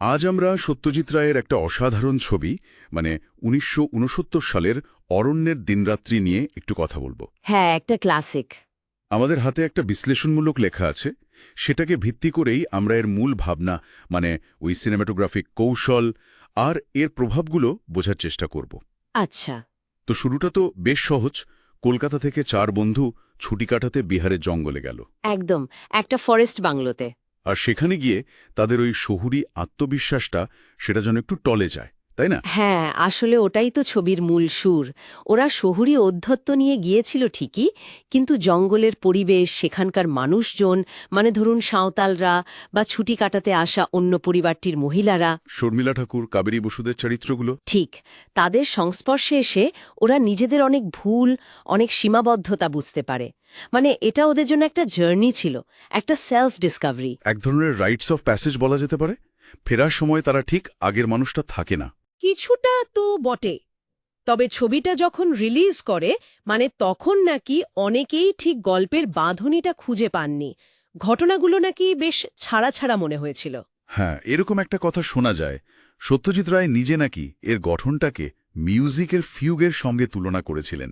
আজ আমরা সত্যজিৎ রায়ের একটা অসাধারণ ছবি মানে উনিশশো সালের অরণ্যের দিনরাত্রি নিয়ে একটু কথা বলব। হ্যাঁ একটা ক্লাসিক। আমাদের হাতে একটা বিশ্লেষণমূলক লেখা আছে। সেটাকে ভিত্তি করেই আমরা এর মূল ভাবনা মানে ওই সিনেমাটোগ্রাফিক কৌশল আর এর প্রভাবগুলো বোঝার চেষ্টা করব। আচ্ছা। তো শুরুটা তো বেশ সহজ। কলকাতা থেকে চার বন্ধু ছুটি কাটাতে বিহারের জঙ্গলে গেল। একদম একটা ফরেস্ট বাংলোতে। আর সেখানে গিয়ে তাদের ওই শহুরি আত্মবিশ্বাসটা সেটা যেন একটু টলে যায়। তাই না? হ্যাঁ আসলে ওটাই তো ছবির মূল সুর। ওরা শহুরি অধ্যত্ত নিয়ে গিয়েছিল ঠিকই কিন্তু জঙ্গলের পরিবেশ সেখানকার মানুষজন মানে ধরুন সাঁওতালরা বা ছুটি কাটাতে আসা অন্য পরিবারটির মহিলারা। শর্মিলা ঠাকুর কাবেরী বসুদের চরিত্রগুলো? ঠিক তাদের সংস্পর্শে এসে ওরা নিজেদের অনেক ভুল অনেক সীমাবদ্ধতা বুঝতে পারে। মানে এটা ওদের জন্য একটা জার্নি ছিল একটা সেলফ ডিসকাভারি এক ধরনের রাইটস অফ প্যাসেজ বলা যেতে পারে? ফেরার সময় তারা ঠিক আগের মানুষটা থাকে না। কিছুটা তো বটে। তবে ছবিটা যখন রিলিজ করে মানে তখন নাকি অনেকেই ঠিক গল্পের বাঁধনিটা খুঁজে পাননি। ঘটনাগুলো নাকি বেশ ছাড়া ছাড়া মনে হয়েছিল। হ্যাঁ এরকম একটা কথা শোনা যায়। সত্যজিৎ রায় নিজে নাকি এর গঠনটাকে মিউজিকের ফিউগের সঙ্গে তুলনা করেছিলেন।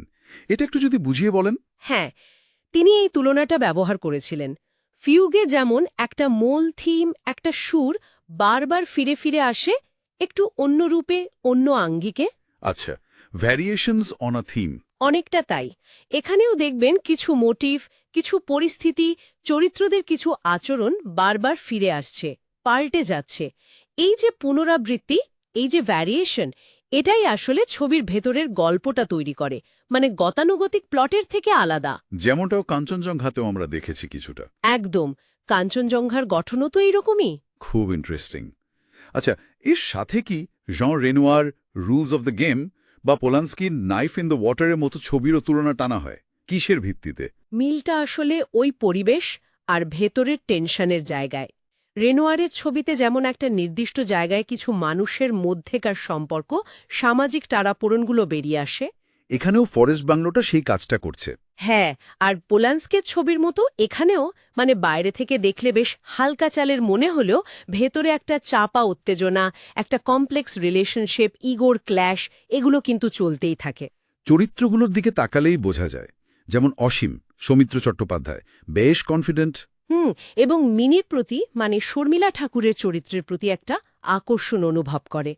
এটা একটু যদি বুঝিয়ে বলেন। হ্যাঁ তিনি এই তুলনাটা ব্যবহার করেছিলেন। ফিউগে যেমন একটা মূল থিম একটা সুর বারবার ফিরে ফিরে আসে একটু অন্য রূপে অন্য আঙ্গিকে? আচ্ছা ভ্যারিয়েশনস অন আ থিম অনেকটা তাই। এখানেও দেখবেন কিছু মোটিভ কিছু পরিস্থিতি চরিত্রদের কিছু আচরণ বারবার ফিরে আসছে পাল্টে যাচ্ছে। এই যে পুনরাবৃত্তি এই যে ভ্যারিয়েশন এটাই আসলে ছবির ভেতরের গল্পটা তৈরি করে। মানে গতানুগতিক প্লটের থেকে আলাদা। যেমনটাও কাঞ্চনজঙ্ঘাতেও আমরা দেখেছি কিছুটা। একদম। কাঞ্চনজঙ্ঘার গঠনও তো এইরকমই। খুব ইন্টারেস্টিং আচ্ছা এর সাথে কি জন রেনোয়ার রুলস অফ দ্য গেম বা পোলান্সকির নাইফ ইন দ্য ওয়াটারের মতো ছবিরও তুলনা টানা হয়? কিসের ভিত্তিতে? মিলটা আসলে ওই পরিবেশ আর ভেতরের টেনশনের জায়গায়। রেনোয়ারের ছবিতে যেমন একটা নির্দিষ্ট জায়গায় কিছু মানুষের মধ্যেকার সম্পর্ক সামাজিক টারাপোড়নগুলো বেরিয়ে আসে। এখানেও ফরেস্ট বাংলোটা সেই কাজটা করছে। হ্যাঁ আর পোলান্সকের ছবির মতো এখানেও মানে বাইরে থেকে দেখলে বেশ হালকা চালের মনে হলেও ভেতরে একটা চাপা উত্তেজনা একটা কমপ্লেক্স রিলেশনশিপ ইগোর ক্ল্যাশ এগুলো কিন্তু চলতেই থাকে। চরিত্রগুলোর দিকে তাকালেই বোঝা যায়। যেমন অসীম সৌমিত্র চট্টোপাধ্যায় বেশ কনফিডেন্ট হুম এবং মিনির প্রতি মানে শর্মিলা ঠাকুরের চরিত্রের প্রতি একটা আকর্ষণ অনুভব করে।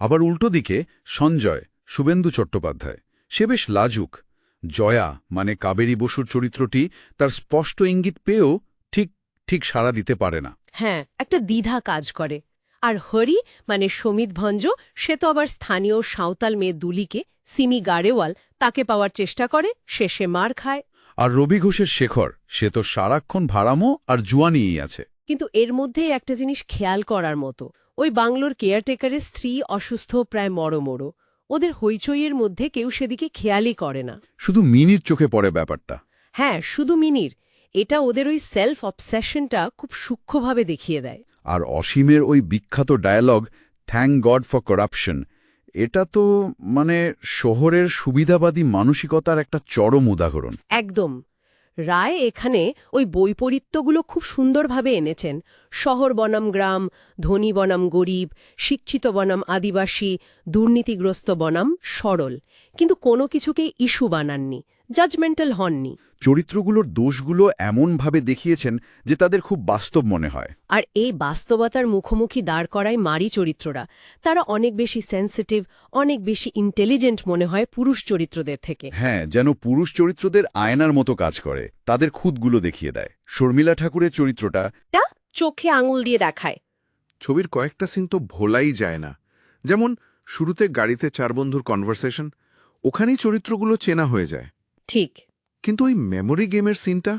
আবার উল্টো দিকে সঞ্জয় শুভেন্দু চট্টোপাধ্যায় সে বেশ লাজুক। জয়া মানে কাবেরী বসুর চরিত্রটি তার স্পষ্ট ইঙ্গিত পেয়েও ঠিক ঠিক সাড়া দিতে পারে না। হ্যাঁ একটা দ্বিধা কাজ করে। আর হরি মানে সমিত ভঞ্জ সে তো আবার স্থানীয় সাঁওতাল মেয়ে দুলিকে সিমি গাড়েওয়াল তাকে পাওয়ার চেষ্টা করে শেষে মার খায়। আর রবি ঘোষের শেখর সে তো সারাক্ষণ ভাড়ামো আর জুয়ানিই আছে। কিন্তু এর মধ্যে একটা জিনিস খেয়াল করার মতো। ওই বাংলোর কেয়ারটেকারের স্ত্রী অসুস্থ প্রায় মরমরো। ওদের হইচইয়ের মধ্যে কেউ সেদিকে খেয়ালই করে না। শুধু মিনির চোখে পড়ে ব্যাপারটা। হ্যাঁ শুধু মিনির। এটা ওদের ওই সেলফ অবসেশনটা খুব সূক্ষ্মভাবে দেখিয়ে দেয়। আর অসীমের ওই বিখ্যাত dialogue thank God for corruption এটা তো মানে শহরের সুবিধাবাদী মানসিকতার একটা চরম উদাহরণ। একদম। রায় এখানে ওই বৈপরীত্যগুলো খুব সুন্দরভাবে এনেছেন। শহর বনাম গ্রাম, ধনী বনাম গরিব, শিক্ষিত বনাম আদিবাসী, দুর্নীতিগ্রস্ত বনাম সরল। কিন্তু কোনো কিছুকেই ইস্যু বানাননি। জাজমেন্টাল হননি। চরিত্রগুলোর দোষগুলো এমনভাবে দেখিয়েছেন যে তাদের খুব বাস্তব মনে হয়। আর এই বাস্তবতার মুখোমুখি দাঁড় করায় মারি চরিত্ররা। তারা অনেক বেশি সেন্সিটিভ অনেক বেশি ইন্টেলিজেন্ট মনে হয় পুরুষ চরিত্রদের থেকে। হ্যাঁ যেন পুরুষ চরিত্রদের আয়নার মতো কাজ করে তাদের খুদগুলো দেখিয়ে দেয়। শর্মিলা ঠাকুরের চরিত্রটা তা চোখে আঙুল দিয়ে দেখায়। ছবির কয়েকটা সিন তো ভোলাই যায় না। যেমন শুরুতে গাড়িতে চার বন্ধুর কনভারসেশন ওখানেই চরিত্রগুলো চেনা হয়ে যায়। ঠিক। কিন্তু ওই মেমোরি গেমের সিনটা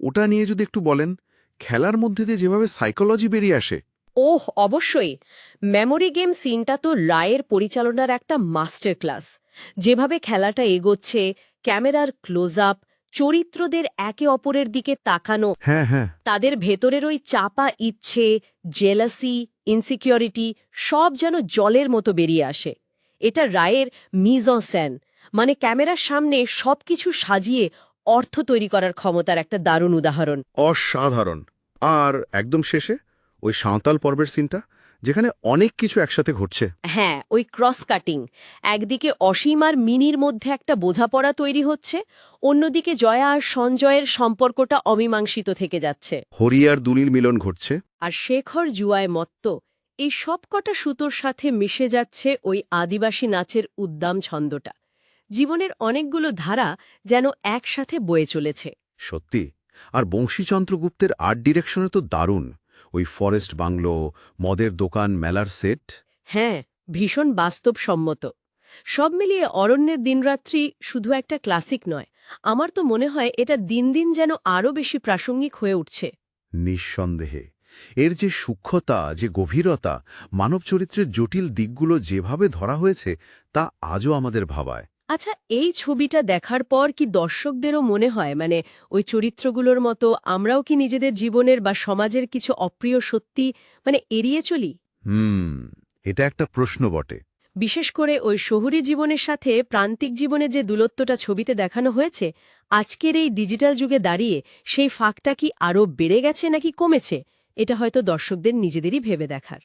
ওটা নিয়ে যদি একটু বলেন খেলার মধ্যে দিয়ে যেভাবে সাইকোলজি বেরিয়ে আসে। ওহ অবশ্যই। মেমোরি গেম সিনটা তো রায়ের পরিচালনার একটা মাস্টার ক্লাস যেভাবে খেলাটা এগোচ্ছে ক্যামেরার ক্লোজ আপ চরিত্রদের একে অপরের দিকে তাকানো হ্যাঁ হ্যাঁ। তাদের ভেতরের ওই চাপা ইচ্ছে জেলাসি ইনসিকিউরিটি সব যেন জলের মতো বেরিয়ে আসে। এটা রায়ের মিজন স্যান মানে ক্যামেরার সামনে সবকিছু সাজিয়ে অর্থ তৈরি করার ক্ষমতার একটা দারুণ উদাহরণ। অসাধারণ। আর একদম শেষে ওই সাঁওতাল পর্বের সিনটা যেখানে অনেক কিছু একসাথে ঘটছে। হ্যাঁ ওই ক্রস কাটিং। একদিকে অসীম আর মিনির মধ্যে একটা বোঝাপড়া তৈরি হচ্ছে অন্যদিকে জয়া আর সঞ্জয়ের সম্পর্কটা অমীমাংসিত থেকে যাচ্ছে। হরিয়ার দুলিল মিলন ঘটছে। আর শেখর জুয়ায় মত্ত এই সবকটা সুতোর সাথে মিশে যাচ্ছে ওই আদিবাসী নাচের উদ্দাম ছন্দটা। জীবনের অনেকগুলো ধারা যেন একসাথে বয়ে চলেছে। সত্যি? আর বংশীচন্দ্রগুপ্তের আর্ট ডিরেকশনে তো দারুণ। ওই ফরেস্ট বাংলো মদের দোকান মেলার সেট হ্যাঁ ভীষণ বাস্তবসম্মত। সব মিলিয়ে অরণ্যের দিনরাত্রি শুধু একটা ক্লাসিক নয়। আমার তো মনে হয় এটা দিন দিন যেন আরও বেশি প্রাসঙ্গিক হয়ে উঠছে। নিঃসন্দেহে। এর যে সূক্ষ্মতা যে গভীরতা মানব চরিত্রের জটিল দিকগুলো যেভাবে ধরা হয়েছে তা আজও আমাদের ভাবায়। আচ্ছা এই ছবিটা দেখার পর কি দর্শকদেরও মনে হয়? মানে ওই চরিত্রগুলোর মতো আমরাও কি নিজেদের জীবনের বা সমাজের কিছু অপ্রিয় সত্যি মানে এড়িয়ে চলি? হুম এটা একটা প্রশ্ন বটে। বিশেষ করে ওই শহুরি জীবনের সাথে প্রান্তিক জীবনে যে দূরত্বটা ছবিতে দেখানো হয়েছে আজকের এই ডিজিটাল যুগে দাঁড়িয়ে সেই ফাঁকটা কি আরও বেড়ে গেছে নাকি কমেছে? এটা হয়তো দর্শকদের নিজেদেরই ভেবে দেখার।